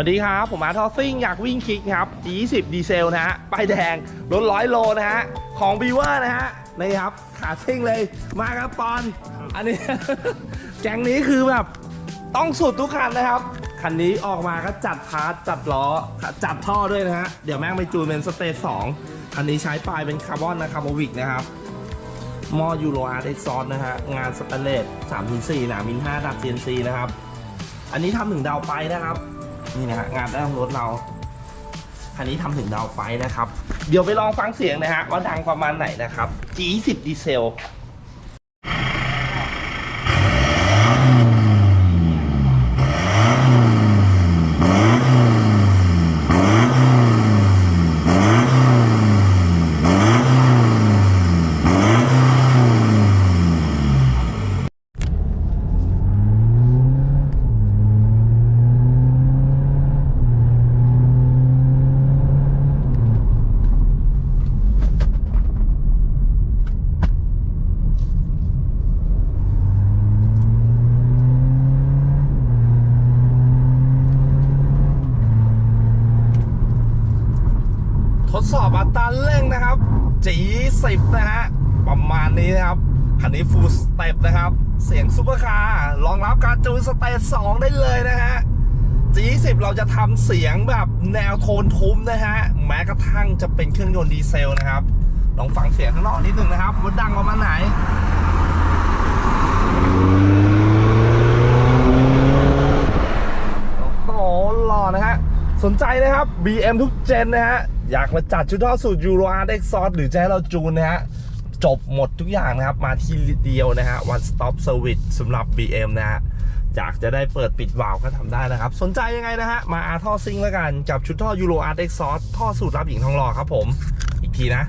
วัสดีครับ ผมอาร์ทอสซิ่งอยากวิ่งคลิกครับ G20 ดีเซลนะฮะป้ายแดงรถร้อยโลนะฮะ ของบีเวอร์นะฮะ นี่ครับ ขาซิ่งเลย มาครับปอน อันนี้ แก๊งนี้คือแบบ ต้องสุดทุกคันนะครับ คันนี้ออกมาก็จัดพาร์ทจัดล้อ จัดท่อด้วยนะฮะ เดี๋ยวแม่งไปจูนเป็นสเตจสองคันนี้ใช้ปลายเป็นคาร์บอนนะคาร์บอวิกนะครับหม้อยูโรอาร์เอ็กซอนะฮะ งานสแตนเลส3 4หนามิน5ดับ CNC นะครับ อันนี้ทำถึงดาวไปนะครับ นี่นะฮะงานด้านรถเราคันนี้ทำถึงดาวไฟนะครับ เดี๋ยวไปลองฟังเสียงนะฮะว่าดังประมาณไหนนะครับ G10 ดีเซล ดสอบอัตราเร่งนะครับ G10 นะฮะ ประมาณนี้นะครับ คันนี้ full step นะครับ เสียงซูเปอร์คาร์รองรับการจูนสเตจ2ได้เลยนะฮะ G10 เราจะทำเสียงแบบแนวโทนทุ้มนะฮะ แม้กระทั่งจะเป็นเครื่องยนต์ดีเซลนะครับ ลองฟังเสียงข้างนอกนิดนึงนะครับว่าดังประมาณไหนโอ้โหหล่อนะฮะสนใจนะครับ BM ทุกเจนนะฮะ อยากมาจัดชุดท่อสูตรยูโรอาร์เอ็กซ์อสหรือจะให้เราจูนนะฮะจบหมดทุกอย่างนะครับ มาที่เดียวนะฮะ one stop service สำหรับ BM นะฮะอยากจะได้เปิดปิดวาล์วก็ทำได้นะครับ สนใจยังไงนะฮะ มาอาท่อซิงแล้วกัน กับชุดท่อยูโรอาร์เอ็กซ์อสท่อสูตรรับหญิงทองหล่อครับผม อีกทีนะ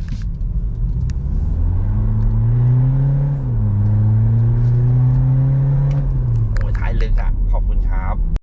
โอ้ยท้ายลึกอะขอบคุณครับ